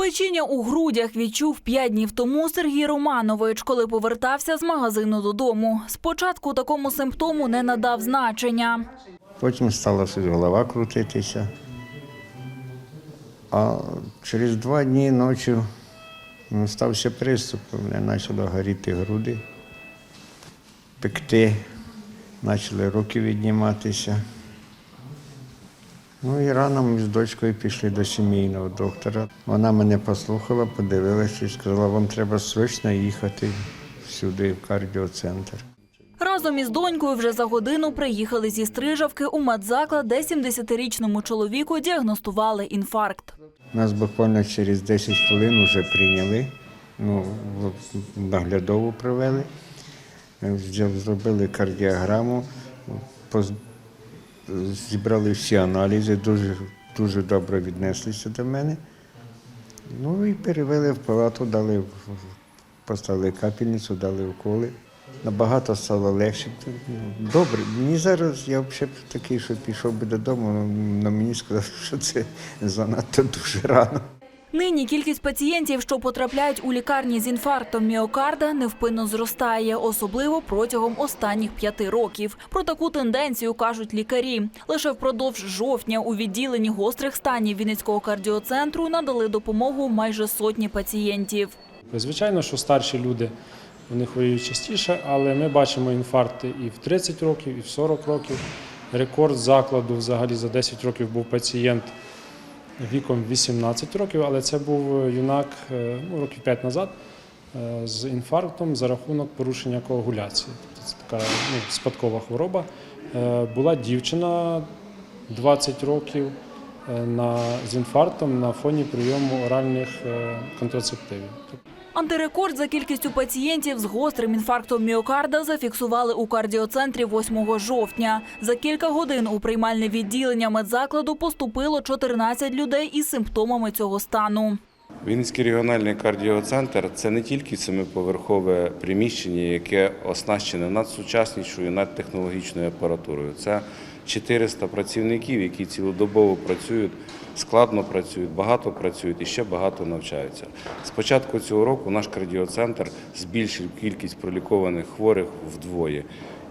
Печіння у грудях відчув п'ять днів тому Сергій Романович, коли повертався з магазину додому. Спочатку такому симптому не надав значення. Потім стала голова крутитися. А через два дні ночі стався приступ, мене почало горіти груди, пекти, почали руки відніматися. Ну і рано ми з дочкою пішли до сімейного доктора. Вона мене послухала, подивилася і сказала, вам треба срочно їхати сюди, в кардіоцентр. Разом із донькою вже за годину приїхали зі Стрижавки у медзаклад, де 70-річному чоловіку діагностували інфаркт. Нас буквально через 10 хвилин вже прийняли, ну, наглядову провели, Е, зробили кардіограму, зібрали всі аналізи, дуже, дуже добре віднеслися до мене. Ну і перевели в палату, дали, поставили капельницю, дали уколи. Набагато стало легше. Добре, мені зараз я взагалі такий, що пішов би додому, але мені сказали, що це занадто дуже рано. Нині кількість пацієнтів, що потрапляють у лікарні з інфарктом міокарда, невпинно зростає, особливо протягом останніх п'яти років. Про таку тенденцію кажуть лікарі. Лише впродовж жовтня у відділенні гострих станів Вінницького кардіоцентру надали допомогу майже сотні пацієнтів. Звичайно, що старші люди вони хворіють частіше, але ми бачимо інфаркти і в 30 років, і в 40 років. Рекорд закладу взагалі за 10 років був пацієнт віком 18 років, але це був юнак е, ну, років 5 назад е, з інфарктом за рахунок порушення коагуляції. Тобто це така ну, спадкова хвороба. Е, Була дівчина 20 років е, на, з інфарктом на фоні прийому оральних е, контрацептивів. Антирекорд за кількістю пацієнтів з гострим інфарктом міокарда зафіксували у кардіоцентрі 8 жовтня. За кілька годин у приймальне відділення медзакладу поступило 14 людей із симптомами цього стану. Вінницький регіональний кардіоцентр це не тільки семиповерхове приміщення, яке оснащене надсучаснішою надтехнологічною апаратурою. Це 400 працівників, які цілодобово працюють, складно працюють, багато працюють і ще багато навчаються. З початку цього року наш кардіоцентр збільшив кількість пролікованих хворих вдвоє.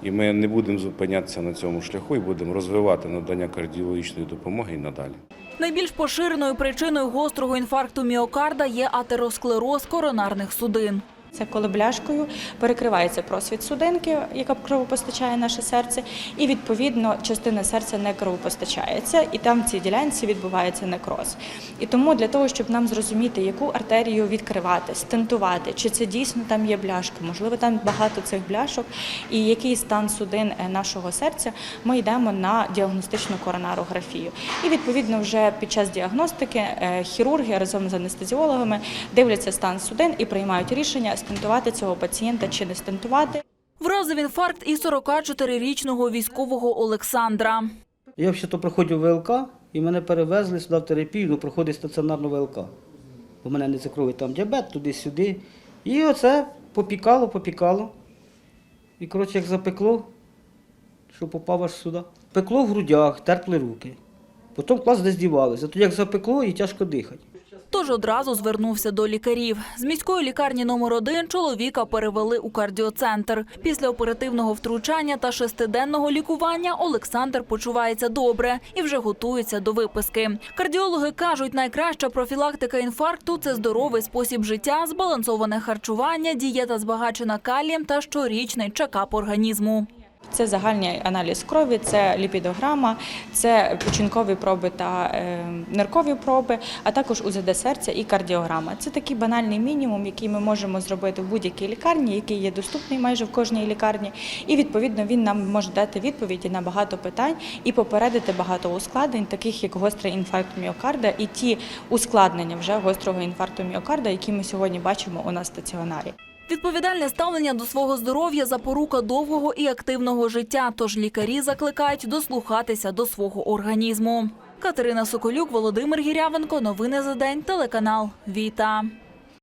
І ми не будемо зупинятися на цьому шляху і будемо розвивати надання кардіологічної допомоги і надалі. Найбільш поширеною причиною гострого інфаркту міокарда є атеросклероз коронарних судин. Це коли бляшкою перекривається просвіт судинки, яка кровопостачає наше серце, і відповідно частина серця не кровопостачається, і там в цій ділянці відбувається некроз. І тому для того, щоб нам зрозуміти, яку артерію відкривати, стентувати, чи це дійсно там є бляшка, можливо, там багато цих бляшок, і який стан судин е, нашого серця, ми йдемо на діагностичну коронарографію. І відповідно вже під час діагностики е, хірурги разом з анестезіологами дивляться стан судин і приймають рішення стентувати цього пацієнта чи не стентувати. Вразив інфаркт і 44-річного військового Олександра. Я взагалі проходив ВЛК і мене перевезли сюди в терапію, ну проходить стаціонарну ВЛК. В мене не цукровий там діабет, туди-сюди. І оце попікало, попікало. І коротше, як запекло, що попав аж сюди. Пекло в грудях, терпли руки. Потім клас десь дівалися. Тоді як запекло і тяжко дихати. Тож одразу звернувся до лікарів. З міської лікарні номер 1 чоловіка перевели у кардіоцентр. Після оперативного втручання та шестиденного лікування Олександр почувається добре і вже готується до виписки. Кардіологи кажуть, найкраща профілактика інфаркту це здоровий спосіб життя, збалансоване харчування, дієта збагачена калієм та щорічний чекап організму. Це загальний аналіз крові, це ліпідограма, це печінкові проби та е, ниркові проби, а також УЗД серця і кардіограма. Це такий банальний мінімум, який ми можемо зробити в будь-якій лікарні, який є доступний майже в кожній лікарні. І відповідно він нам може дати відповіді на багато питань і попередити багато ускладнень, таких як гострий інфаркт міокарда і ті ускладнення вже гострого інфаркту міокарда, які ми сьогодні бачимо у нас в стаціонарі. Відповідальне ставлення до свого здоров'я запорука довгого і активного життя. Тож лікарі закликають дослухатися до свого організму. Катерина Соколюк, Володимир Гірявенко. Новини за день. Телеканал Віта.